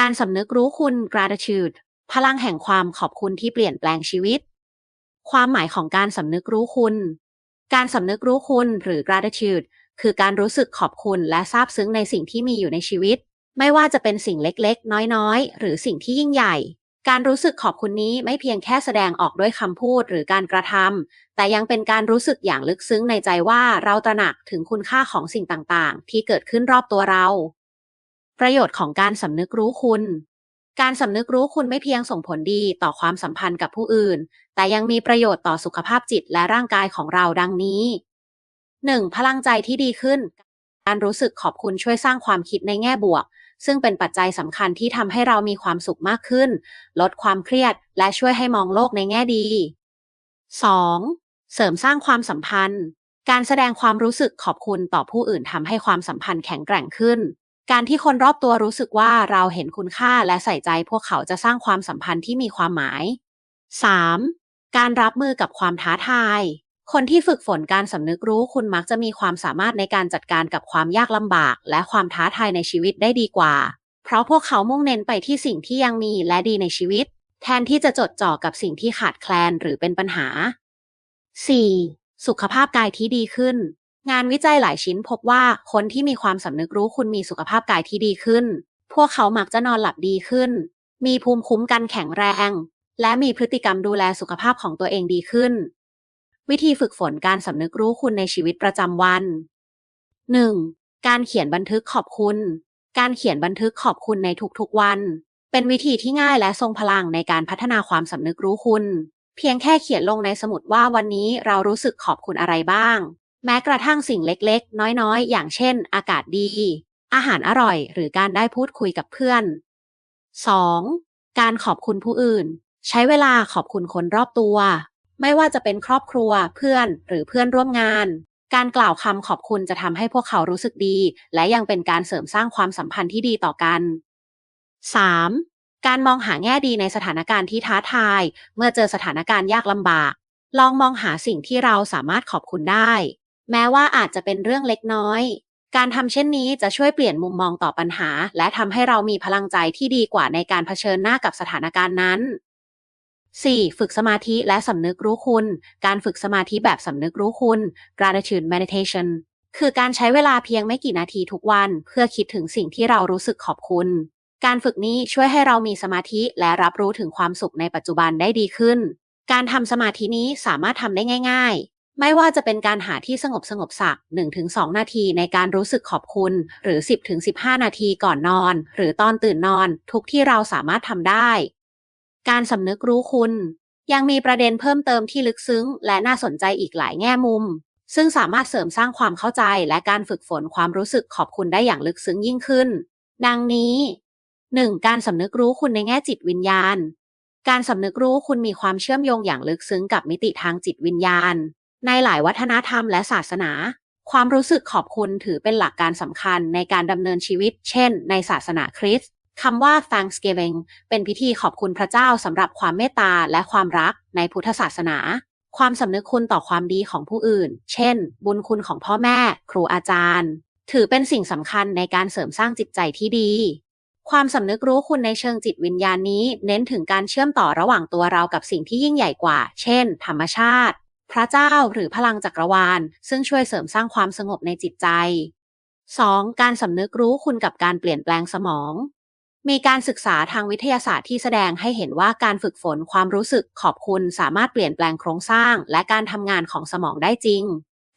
การสำนึกรู้คุณ gratitude พลังแห่งความขอบคุณที่เปลี่ยนแปลงชีวิต ความหมายของการสำนึกรู้คุณ การสำนึกรู้คุณหรือ gratitude คือการรู้สึกขอบคุณและซาบซึ้งในสิ่งที่มีอยู่ในชีวิต ไม่ว่าจะเป็นสิ่งเล็กๆ น้อยๆ หรือสิ่งที่ยิ่งใหญ่ การรู้สึกขอบคุณนี้ไม่เพียงแค่แสดงออกด้วยคำพูดหรือการกระทำแต่ยังเป็นการรู้สึกอย่างลึกซึ้งในใจว่าเราตระหนักถึงคุณค่าของสิ่งต่างๆ ที่เกิดขึ้นรอบตัวเรา ประโยชน์ของการสำนึกรู้คุณ การสำนึกรู้คุณไม่เพียงส่งผลดีต่อความสัมพันธ์กับผู้อื่น แต่ยังมีประโยชน์ต่อสุขภาพจิตและร่างกายของเราดังนี้ 1. พลังใจที่ดีขึ้น การรู้สึกขอบคุณช่วยสร้างความคิดในแง่บวก ซึ่งเป็นปัจจัยสำคัญที่ทำให้เรามีความสุขมากขึ้น ลดความเครียด และช่วยให้มองโลกในแง่ดี 2. เสริมสร้างความสัมพันธ์ การแสดงความรู้สึกขอบคุณต่อผู้อื่นทำให้ความสัมพันธ์แข็งแกร่งขึ้น การที่คนรอบตัวรู้สึกว่าเราเห็นคุณค่าและใส่ใจพวกเขาจะสร้างความสัมพันธ์ที่มีความหมาย 3. การรับมือกับความท้าทาย คนที่ฝึกฝนการสำนึกรู้คุณมักจะมีความสามารถในการจัดการกับความยากลำบาก และความท้าทายในชีวิตได้ดีกว่า เพราะพวกเขามุ่งเน้นไปที่สิ่งที่ยังมีและดีในชีวิต แทนที่จะจดจ่อกับสิ่งที่ขาดแคลนหรือเป็นปัญหา 4. สุขภาพกายที่ดีขึ้น งานวิจัยหลายชิ้นพบว่าคนที่มีความสำนึกรู้คุณมีสุขภาพกายที่ดีขึ้น พวกเขามักจะนอนหลับดีขึ้น มีภูมิคุ้มกันแข็งแรง และมีพฤติกรรมดูแลสุขภาพของตัวเองดีขึ้น วิธีฝึกฝนการสำนึกรู้คุณในชีวิตประจำวัน 1. การเขียนบันทึกขอบคุณ การเขียนบันทึกขอบคุณในทุกๆวัน เป็นวิธีที่ง่ายและทรงพลังในการพัฒนาความสำนึกรู้คุณ เพียงแค่เขียนลงในสมุดว่าวันนี้เรารู้สึกขอบคุณอะไรบ้าง แม้กระทั่งสิ่งเล็กๆ น้อยๆ อย่างเช่น อากาศดี อาหารอร่อย หรือการได้พูดคุยกับเพื่อน 2. การขอบคุณผู้อื่น ใช้เวลาขอบคุณคนรอบตัว ไม่ว่าจะเป็นครอบครัว เพื่อน หรือเพื่อนร่วมงาน การกล่าวคำขอบคุณจะทำให้พวกเขารู้สึกดี และยังเป็นการเสริมสร้างความสัมพันธ์ที่ดีต่อกัน 3. การมองหาแง่ดีในสถานการณ์ที่ท้าทาย เมื่อเจอสถานการณ์ยากลำบาก ลองมองหาสิ่งที่เราสามารถขอบคุณได้ แม้ว่าอาจจะเป็นเรื่องเล็กน้อย การทำเช่นนี้จะช่วยเปลี่ยนมุมมองต่อปัญหา และทำให้เรามีพลังใจที่ดีกว่าในการเผชิญหน้ากับสถานการณ์นั้น 4. ฝึกสมาธิและสำนึกรู้คุณ การฝึกสมาธิแบบสำนึกรู้คุณ gratitude meditation คือการใช้เวลาเพียงไม่กี่นาทีทุกวัน เพื่อคิดถึงสิ่งที่เรารู้สึกขอบคุณ การฝึกนี้ช่วยให้เรามีสมาธิและรับรู้ถึงความสุขในปัจจุบันได้ดีขึ้น การทำสมาธินี้สามารถทำได้ง่าย ไม่ว่าจะเป็นการหาที่สงบสงบสัก 1-2 นาทีในการรู้สึกขอบคุณ หรือ 10-15 นาทีก่อนนอน หรือตอนตื่นนอน ทุกที่เราสามารถทำได้ การสำนึกรู้คุณ ยังมีประเด็นเพิ่มเติมที่ลึกซึ้ง และน่าสนใจอีกหลายแง่มุม ซึ่งสามารถเสริมสร้างความเข้าใจและการฝึกฝนความรู้สึกขอบคุณได้อย่างลึกซึ้งยิ่งขึ้น ดังนี้ 1. การสำนึกรู้คุณในแง่จิตวิญญาณ การสำนึกรู้คุณมีความเชื่อมโยงอย่างลึกซึ้งกับมิติทางจิตวิญญาณ ในหลายวัฒนธรรมและศาสนา ความรู้สึกขอบคุณถือเป็นหลักการสำคัญในการดำเนินชีวิต เช่น ในศาสนาคริสต์คำว่า Thanksgiving เป็นพิธีขอบคุณพระเจ้าสำหรับความเมตตาและความรักในพุทธศาสนา ความสำนึกคุณต่อความดีของผู้อื่น เช่น บุญคุณของพ่อแม่ ครูอาจารย์ ถือเป็นสิ่งสำคัญในการเสริมสร้างจิตใจที่ดี ความสำนึกรู้คุณในเชิงจิตวิญญาณนี้ เน้นถึงการเชื่อมต่อระหว่างตัวเรากับสิ่งที่ยิ่งใหญ่กว่า เช่น ธรรมชาติ พระเจ้าหรือพลังจักรวาล ซึ่งช่วยเสริมสร้างความสงบในจิตใจ 2. การสำนึกรู้คุณกับการเปลี่ยนแปลงสมอง มีการศึกษาทางวิทยาศาสตร์ที่แสดงให้เห็นว่าการฝึกฝนความรู้สึกขอบคุณสามารถเปลี่ยนแปลงโครงสร้าง และการทำงานของสมองได้จริง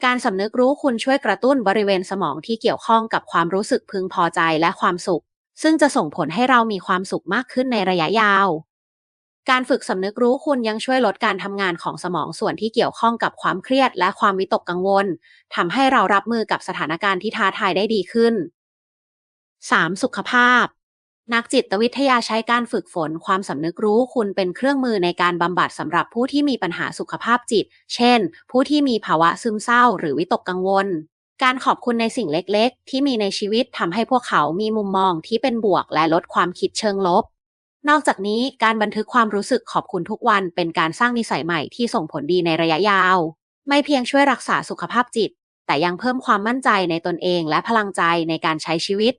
การสำนึกรู้คุณช่วยกระตุ้นบริเวณสมองที่เกี่ยวข้องกับความรู้สึกพึงพอใจและความสุข ซึ่งจะส่งผลให้เรามีความสุขมากขึ้นในระยะยาว การฝึกสำนึกรู้คุณยังช่วยลดการทำงานของสมองส่วนที่เกี่ยวข้องกับความเครียดและความวิตกกังวลทำให้เรารับมือกับสถานการณ์ที่ท้าทายได้ดีขึ้น 3. สุขภาพ นักจิตวิทยาใช้การฝึกฝนความสำนึกรู้คุณเป็นเครื่องมือในการบำบัดสำหรับผู้ที่มีปัญหาสุขภาพจิต เช่น ผู้ที่มีภาวะซึมเศร้า หรือวิตกกังวล การขอบคุณในสิ่งเล็กๆ ที่มีในชีวิตทำให้พวกเขามีมุมมองที่เป็นบวกและลดความคิดเชิงลบ นอกจากนี้การบันทึกความรู้สึกขอบคุณทุกวันเป็นการสร้างนิสัยใหม่ที่ส่งผลดีในระยะยาว ไม่เพียงช่วยรักษาสุขภาพจิต แต่ยังเพิ่มความมั่นใจในตนเองและพลังใจในการใช้ชีวิต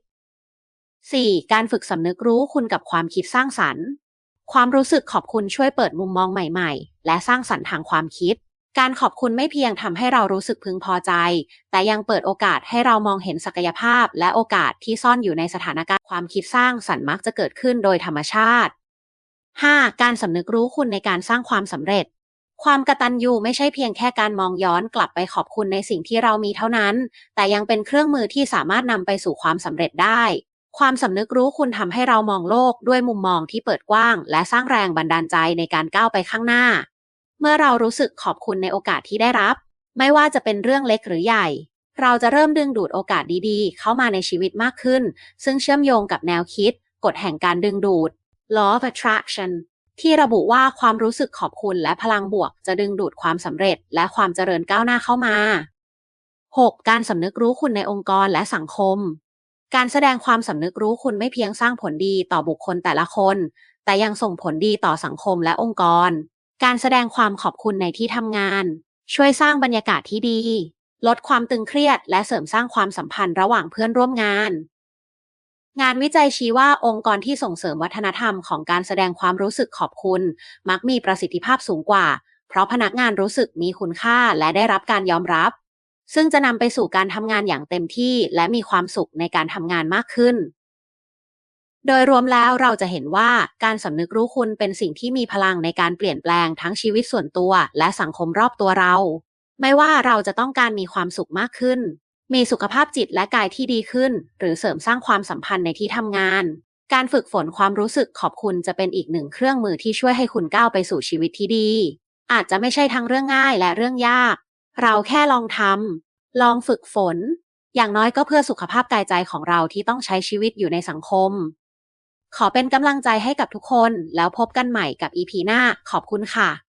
4. การฝึกสำนึกรู้คุณกับความคิดสร้างสรรค์ ความรู้สึกขอบคุณช่วยเปิดมุมมองใหม่ ๆ และสร้างสรรค์ทางความคิด การขอบคุณไม่เพียงทำให้เรารู้สึกพึงพอใจ แต่ยังเปิดโอกาสให้เรามองเห็นศักยภาพ และโอกาสที่ซ่อนอยู่ในสถานการณ์ความคิดสร้างสรรค์มักจะเกิดขึ้นโดยธรรมชาติ 5. การสำนึกรู้คุณในการสร้างความสำเร็จ ความกตัญญูไม่ใช่เพียงแค่การมองย้อนกลับไปขอบคุณในสิ่งที่เรามีเท่านั้น แต่ยังเป็นเครื่องมือที่สามารถนำไปสู่ความสำเร็จได้ ความสำนึกรู้คุณทำให้เรามองโลกด้วยมุมมองที่เปิดกว้าง และสร้างแรงบันดาลใจในการก้าวไปข้างหน้า เมื่อเรารู้สึกขอบคุณในโอกาสที่ได้รับ ไม่ว่าจะเป็นเรื่องเล็กหรือใหญ่ เราจะเริ่มดึงดูดโอกาสดีๆ เข้ามาในชีวิตมากขึ้น ซึ่งเชื่อมโยงกับแนวคิด กฎแห่งการดึงดูด law of attraction ที่ระบุว่าความรู้สึกขอบคุณและพลังบวก จะดึงดูดความสำเร็จ และความเจริญก้าวหน้าเข้ามา 6. การสำนึกรู้คุณในองค์กรและสังคม การแสดงความสำนึกรู้คุณไม่เพียงสร้างผลดีต่อบุคคลแต่ละคน แต่ยังส่งผลดีต่อสังคมและองค์กร การแสดงความขอบคุณในที่ทำงาน ช่วยสร้างบรรยากาศที่ดี ลดความตึงเครียด และเสริมสร้างความสัมพันธ์ระหว่างเพื่อนร่วมงาน งานวิจัยชี้ว่าองค์กรที่ส่งเสริมวัฒนธรรมของการแสดงความรู้สึกขอบคุณ มักมีประสิทธิภาพสูงกว่า เพราะพนักงานรู้สึกมีคุณค่าและได้รับการยอมรับ ซึ่งจะนำไปสู่การทำงานอย่างเต็มที่ และมีความสุขในการทำงานมากขึ้น โดยรวมแล้วเราจะเห็นว่าการสำนึกรู้คุณเป็นสิ่งที่มีพลังในการเปลี่ยนแปลงทั้งชีวิตส่วนตัว และสังคมรอบตัวเรา ไม่ว่าเราจะต้องการมีความสุขมากขึ้น มีสุขภาพจิตและกายที่ดีขึ้น หรือเสริมสร้างความสัมพันธ์ในที่ทำงาน การฝึกฝนความรู้สึกขอบคุณจะเป็นอีกหนึ่งเครื่องมือที่ช่วยให้คุณก้าวไปสู่ชีวิตที่ดี อาจจะไม่ใช่ทั้งเรื่องง่ายและเรื่องยาก เราแค่ลองทำลองฝึกฝน อย่างน้อยก็เพื่อสุขภาพกายใจของเราที่ต้องใช้ชีวิตอยู่ในสังคม ขอเป็นกำลังใจให้กับทุกคน แล้วพบกันใหม่กับ EP หน้า ขอบคุณค่ะ